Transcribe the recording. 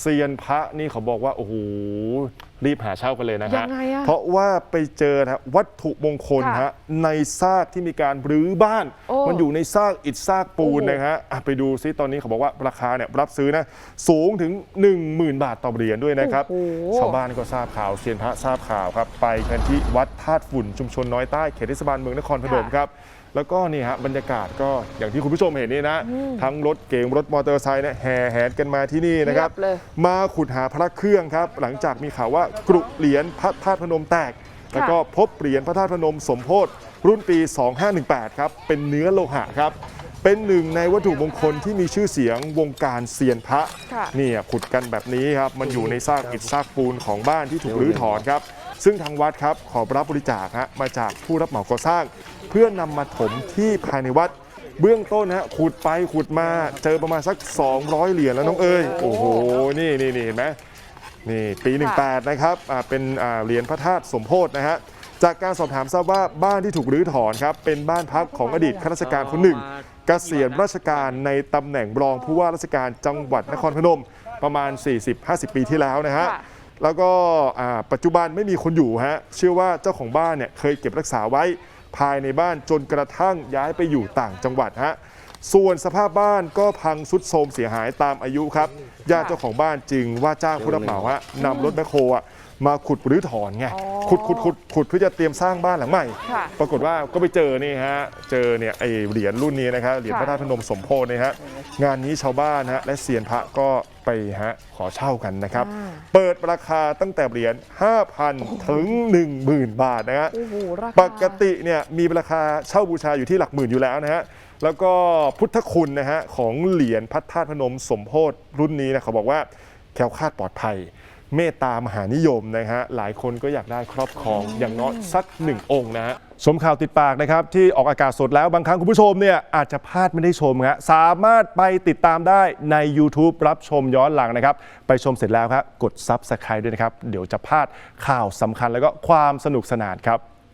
เซียนพระนี่เขาบอกว่า โอ้โห รีบหาเช่ากันเลยนะยัฮะงไงอะเพราะว่าไปเจอนะวัตถุมงคลค่ะฮะในซากที่มีการรื้อบ้าน โอ้มันอยู่ในซากอิฐซากปูนโอ้โห นะฮะอะไปดูซิตอนนี้เขาบอกว่าราคาเนี่ยรับซื้อนะสูงถึง 10,000 บาทต่อเหรียญด้วยนะครับ โอ้โห ชาวบ้านก็ทราบข่าวเซียนพระทราบข่าวครับไปกันที่วัดธาตุฝุ่นชุมชนน้อยใต้เขตเทศบาลเมืองนครพนมครับแล้วก็นี่ฮะบรรยากาศก็อย่างที่คุณผู้ชมเห็นนี่นะ ทั้งรถเก๋งรถมอเตอร์ไซค์เนี่ยแห่แหนกันมาที่นี่นะครับ เพียบเลย มาขุดหาพระเครื่องครับ หลังจากมีข่าวว่ากรุเหรียญพระธาตุพนมแตก แล้วก็พบเหรียญพระธาตุพนมสมโพธิรุ่นปี 2518 ครับ เป็นเนื้อโลหะครับ เป็นหนึ่งในวัตถุมงคลที่มีชื่อเสียงวงการเซียนพระค่ะนี่อะขุดกันแบบนี้ครับ มันอยู่ในซากอิฐซากปูนของบ้านที่ถูกรื้อถอนครับ ซึ่งทางวัดครับขอรับบริจาคฮะมาจากผู้รับเหมาก่อสร้าง เพื่อนำมาถมที่ภายในวัดเบื้องต้นฮะขุดไปขุดมาเจอประมาณสัก 200 เหรียญแล้วน้องเอ้ย โอ้โห นี่นี่นี่เห็นไหม นี่ปี 18 นะครับอ่าเป็นอ่าเหรียญพระธาตุสมโพธินะฮะจากการสอบถามทราบว่าบ้านที่ถูกรื้อถอนครับเป็นบ้านพักของอดีตข้าราชการคนหนึ่ง เกษียณราชการในตำแหน่งรองผู้ว่าราชการจังหวัดนครพนมประมาณ 40-50 ปีที่แล้วนะฮะ ค่ะ แล้วก็อ่าปัจจุบันไม่มีคนอยู่ฮะ เชื่อว่าเจ้าของบ้านเนี่ยเคยเก็บรักษาไว้ภายในบ้านจนกระทั่งย้ายไปอยู่ต่างจังหวัดฮะ ส่วนสภาพบ้านก็พังสุดโทรมเสียหายตามอายุครับญาติเจ้าของบ้านจึงว่าจ้างผู้รับเหมาฮะนำรถแบคโครอะ มาขุดรื้อถอนไงอ๋อขุดขุดขุดขุดเพื่อจะเตรียมสร้างบ้านหลังใหม่ค่ะปรากฏว่าก็ไปเจอนี่ฮะ เจอเนี่ยไอเหรียญรุ่นนี้นะครับ เหรียญพระธาตุพนมสมโพธิเนี่ยฮะ งานนี้ชาวบ้านฮะและเซียนพระก็ไปฮะขอเช่ากันนะครับอ่าเปิดราคาตั้งแต่เหรียญ 5,000 ถึง 10,000 บาทนะฮะโอ้โหราคาปกติเนี่ยมีราคาเช่าบูชาอยู่ที่หลักหมื่นอยู่แล้วนะฮะแล้วก็พุทธคุณนะฮะของเหรียญพระธาตุพนมสมโพธิรุ่นนี้นะเขาบอกว่าแคล้วคลาดปลอดภัย เมตตามหานิยมนะฮะหลายคนก็อยากได้ครอบครองอย่างน้อยสักหนึ่งองค์นะฮะชมข่าวติดปากนะครับที่ออกอากาศสดแล้วบางครั้งคุณผู้ชมเนี่ยอาจจะพลาดไม่ได้ชมฮะสามารถไปติดตามได้ใน YouTube รับชมย้อนหลังนะครับ ไปชมเสร็จแล้วครับกด Subscribe ด้วยนะครับ เดี๋ยวจะพลาดข่าวสำคัญแล้วก็ความสนุกสนานครับ